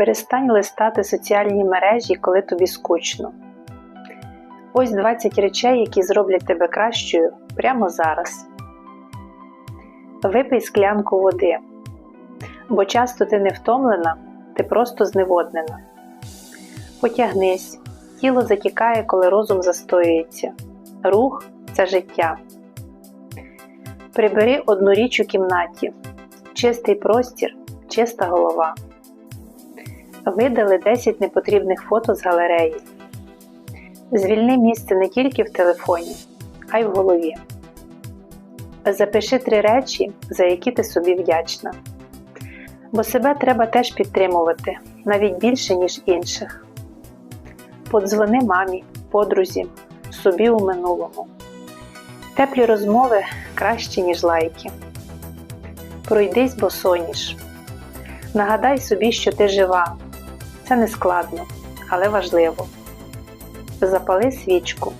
Перестань листати соціальні мережі, коли тобі скучно. Ось 20 речей, які зроблять тебе кращою прямо зараз. Випий склянку води, бо часто ти не втомлена, ти просто зневоднена. Потягнись, тіло затікає, коли розум застоюється. Рух це життя. Прибери одну річ у кімнаті, чистий простір, чиста голова. Видали 10 непотрібних фото з галереї. Звільни місце не тільки в телефоні, а й в голові. Запиши три речі, за які ти собі вдячна. Бо себе треба теж підтримувати навіть більше, ніж інших. Подзвони мамі, подрузі, собі у минулому. Теплі розмови краще, ніж лайки. Пройдись босоніж. Нагадай собі, що ти жива. Це не складно, але важливо. Запали свічку.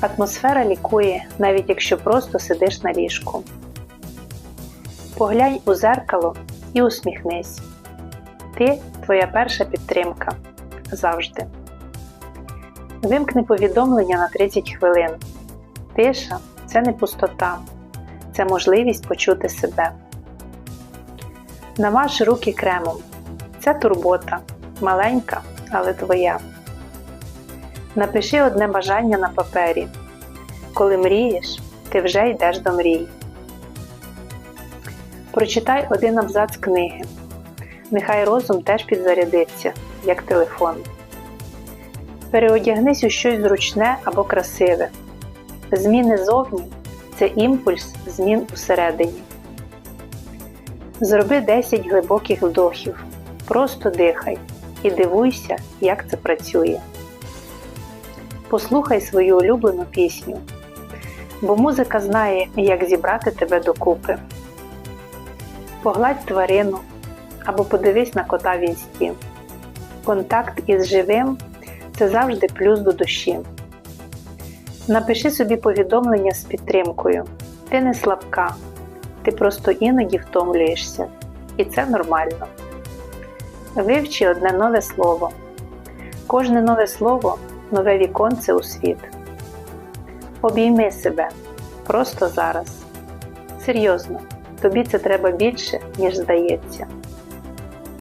Атмосфера лікує, навіть якщо просто сидиш на ліжку. Поглянь у зеркало і усміхнись. Ти твоя перша підтримка завжди. Вимкни повідомлення на 30 хвилин. Тиша це не пустота, це можливість почути себе. Намаж руки кремом. Це турбота, маленька, але твоя. Напиши одне бажання на папері. Коли мрієш, ти вже йдеш до мрій. Прочитай один абзац книги. Нехай розум теж підзарядиться, як телефон. Переодягнись у щось зручне або красиве. Зміни зовні це імпульс змін усередині. Зроби 10 глибоких вдохів. Просто дихай і дивуйся, як це працює. Послухай свою улюблену пісню, бо музика знає, як зібрати тебе докупи. Погладь тварину або подивись на кота в інсті. Контакт із живим це завжди плюс до душі. Напиши собі повідомлення з підтримкою. Ти не слабка, ти просто іноді втомлюєшся, і це нормально. Вивчи одне нове слово. Кожне нове слово нове віконце у світ. Обійми себе просто зараз. Серйозно, тобі це треба більше, ніж здається.